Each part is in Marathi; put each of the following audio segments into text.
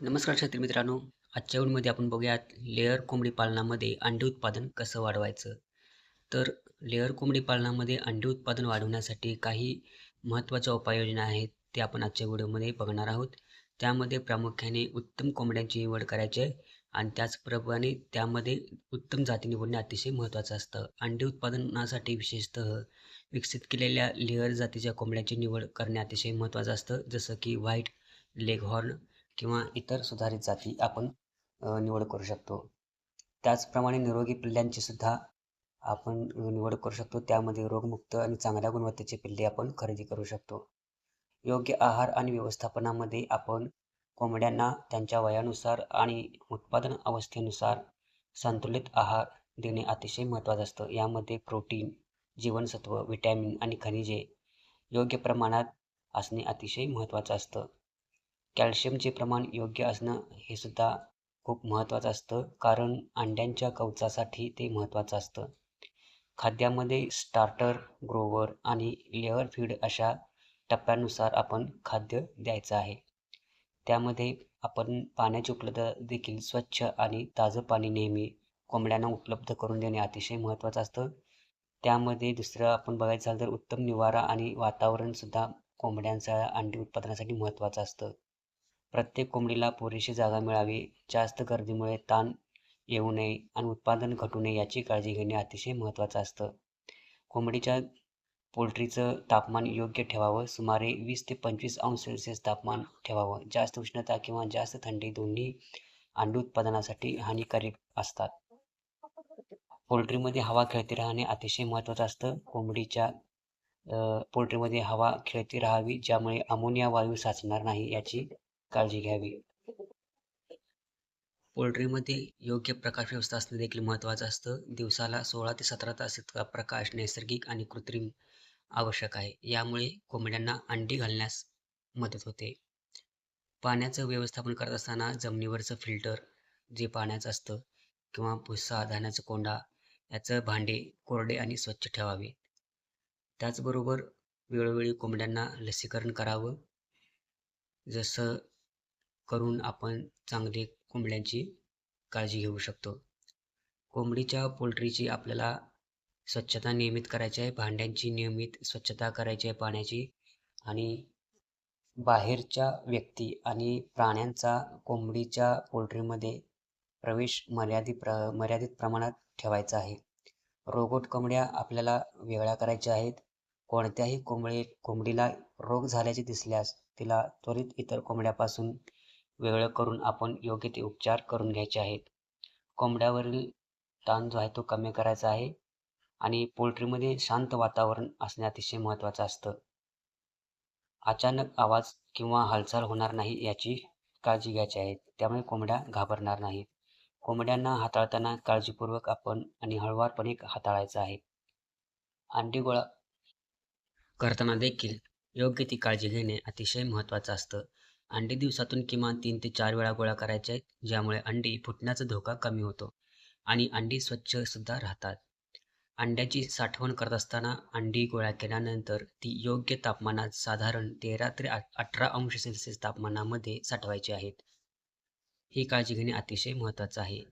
नमस्कार शेतकरी मित्रांनो. आजच्या व्हिडिओमध्ये आपण बघूयात लेअर कोंबडी पालनामध्ये अंडी उत्पादन कसं वाढवायचं? तर लेअर कोंबडी पालनामध्ये अंडी उत्पादन वाढवण्यासाठी काही महत्त्वाच्या उपाययोजना आहेत ते आपण आजच्या व्हिडिओमध्ये बघणार आहोत. त्यामध्ये प्रामुख्याने उत्तम कोंबड्यांची निवड करायची आहे आणि त्याचप्रमाणे त्यामध्ये उत्तम जाती निवडणे अतिशय महत्त्वाचं असतं. अंडी उत्पादनासाठी विशेषतः विकसित केलेल्या लेअर जातीच्या कोंबड्यांची निवड करणे अतिशय महत्त्वाचं असतं जसं की व्हाईट लेगहॉर्न किंवा इतर सुधारित जाती आपण निवड करू शकतो. त्याचप्रमाणे निरोगी पिल्ल्यांची सुद्धा आपण निवड करू शकतो. त्यामध्ये रोगमुक्त आणि चांगल्या गुणवत्तेचे पिल्ले आपण खरेदी करू शकतो. योग्य आहार आणि व्यवस्थापनामध्ये आपण कोंबड्यांना त्यांच्या वयानुसार आणि उत्पादन अवस्थेनुसार संतुलित आहार देणे अतिशय महत्त्वाचं असतं. यामध्ये प्रोटीन जीवनसत्व विटॅमिन आणि खनिजे योग्य प्रमाणात असणे अतिशय महत्त्वाचं असतं. कॅल्शियमचे प्रमाण योग्य असणं हे सुद्धा खूप महत्त्वाचं असतं. कारण अंड्यांच्या कवचासाठी ते महत्त्वाचं असतं. खाद्यामध्ये स्टार्टर ग्रोवर आणि लेअर फीड अशा टप्प्यानुसार आपण खाद्य द्यायचं आहे. त्यामध्ये आपण पाण्याची उपलब्धता देखील स्वच्छ आणि ताजं पाणी नेहमी कोंबड्यांना उपलब्ध करून देणे अतिशय महत्त्वाचं असतं. त्यामध्ये दुसरं आपण बघायचं झालं तर उत्तम निवारा आणि वातावरणसुद्धा कोंबड्यांचा अंडी उत्पादनासाठी महत्त्वाचं असतं. प्रत्येक कोंबडीला पुरेशी जागा मिळावी. जास्त गर्दीमुळे ताण येऊ नये आणि उत्पादन घटू नये याची काळजी घेणे अतिशय महत्त्वाचं असतं. कोंबडीच्या पोल्ट्रीचं तापमान योग्य ठेवावं. सुमारे वीस ते पंचवीस अंश सेल्सिअस तापमान ठेवावं. जास्त उष्णता किंवा जास्त थंडी दोन्ही अंडी उत्पादनासाठी हानिकारक असतात. पोल्ट्रीमध्ये हवा खेळती राहणे अतिशय महत्त्वाचं असतं. कोंबडीच्या पोल्ट्रीमध्ये हवा खेळती राहावी ज्यामुळे अमोनिया वायू साचणार नाही याची काळजी घ्यावी. पोल्ट्रीमध्ये योग्य प्रकाश व्यवस्था असणे देखील महत्त्वाचं असतं. दिवसाला सोळा ते सतरा तास इतका प्रकाश नैसर्गिक आणि कृत्रिम आवश्यक आहे. यामुळे कोंबड्यांना अंडी घालण्यास मदत होते. पाण्याचं व्यवस्थापन करत असताना जमिनीवरचं फिल्टर जे पाण्याचं असतं किंवा भुस्सा धान्याचं कोंडा याचं भांडे कोरडे आणि स्वच्छ ठेवावे. त्याचबरोबर वेळोवेळी कोंबड्यांना लसीकरण करावं. जसं करून आपण चांगली कोंबड्यांची काळजी घेऊ शकतो. कोंबडीच्या पोल्ट्रीची आपल्याला स्वच्छता नियमित करायची आहे भांड्यांची नियमित स्वच्छता करायची आहे पाण्याची आणि बाहेरच्या व्यक्ती आणि प्राण्यांचा कोंबडीच्या पोल्ट्रीमध्ये प्रवेश मर्यादित प्र मर्यादित प्रमाणात ठेवायचा आहे. रोगोट कोंबड्या आपल्याला वेगळ्या करायच्या आहेत. कोणत्याही कोंबडी कोंबडीला रोग झाल्याचे दिसल्यास तिला त्वरित इतर कोंबड्यापासून वेगळं करून आपण योग्य ते उपचार करून घ्यायचे आहेत. कोंबड्यावरील ताण जो आहे तो कमी करायचा आहे आणि पोल्ट्रीमध्ये शांत वातावरण असणे अतिशय महत्त्वाचं असतं. अचानक आवाज किंवा हालचाल होणार नाही याची काळजी घ्यायची आहे. त्यामुळे कोंबड्या घाबरणार नाहीत. कोंबड्यांना हाताळताना काळजीपूर्वक आपण आणि हळवारपणे हाताळायचं आहे. अंडी गोळा करताना देखील योग्य ती काळजी घेणे अतिशय महत्त्वाचं असतं. अंडी दिवसातून किमान तीन ते चार वेळा गोळा करायचे आहेत ज्यामुळे अंडी फुटण्याचा धोका कमी होतो आणि अंडी स्वच्छ सुद्धा राहतात. अंड्याची साठवण करत असताना अंडी गोळा केल्यानंतर ती योग्य तापमानात साधारण तेरा ते अठरा अंश सेल्सिअस तापमानामध्ये साठवायची आहेत. ही काळजी घेणे अतिशय महत्त्वाचं आहे.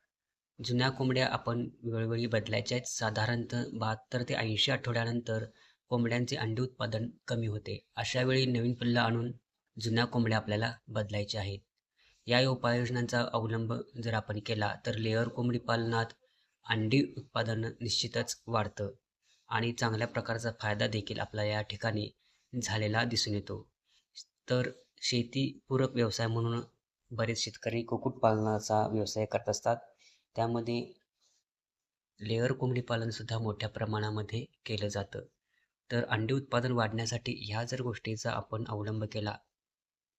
जुन्या कोंबड्या आपण वेळोवेळी बदलायच्या आहेत साधारणतः बहात्तर ते ऐंशी आठवड्यानंतर कोंबड्यांचे अंडी उत्पादन कमी होते. अशा वेळी नवीन पिल्ला आणून जुन्या कोंबड्या आपल्याला बदलायच्या आहेत. या उपाययोजनांचा अवलंब जर आपण केला तर लेअर कोंबडी पालनात अंडी उत्पादन निश्चितच वाढतं आणि चांगल्या प्रकारचा फायदा देखील आपला या ठिकाणी झालेला दिसून येतो. तर शेतीपूरक व्यवसाय म्हणून बरेच शेतकरी कुक्कुटपालनाचा व्यवसाय करत असतात. त्यामध्ये लेअर कोंबडी पालनसुद्धा मोठ्या प्रमाणामध्ये केलं जातं. तर अंडी उत्पादन वाढण्यासाठी ह्या जर गोष्टीचा आपण अवलंब केला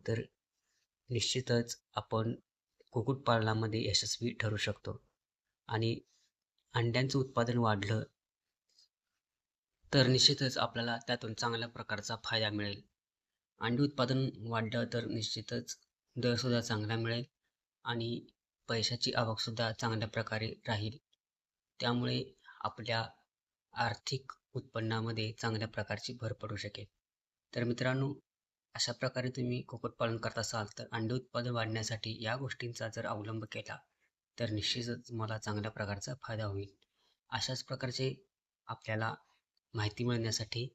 तर निश्चितच आपण कुक्कुटपालनामध्ये यशस्वी ठरू शकतो. आणि अंड्यांचं उत्पादन वाढलं तर निश्चितच आपल्याला त्यातून चांगल्या प्रकारचा फायदा मिळेल. अंडी उत्पादन वाढलं तर निश्चितच दरसुद्धा चांगला मिळेल आणि पैशाची आवकसुद्धा चांगल्या प्रकारे राहील. त्यामुळे आपल्या आर्थिक उत्पन्नामध्ये चांगल्या प्रकारची भर पडू शकेल. तर मित्रांनो अशा प्रकारे तुम्ही कुक्कुटपालन करत असाल तर अंडे उत्पादन वाढण्यासाठी या गोष्टींचा जर अवलंब केला तर निश्चितच तुम्हाला चांगल्या प्रकारचा फायदा होईल. अशाच प्रकारचे आपल्याला माहिती मिळण्यासाठी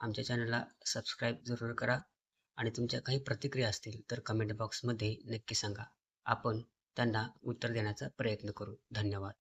आमच्या चॅनलला सबस्क्राईब जरूर करा आणि तुमच्या काही प्रतिक्रिया असतील तर कमेंट बॉक्समध्ये नक्की सांगा. आपण त्यांना उत्तर देण्याचा प्रयत्न करू. धन्यवाद.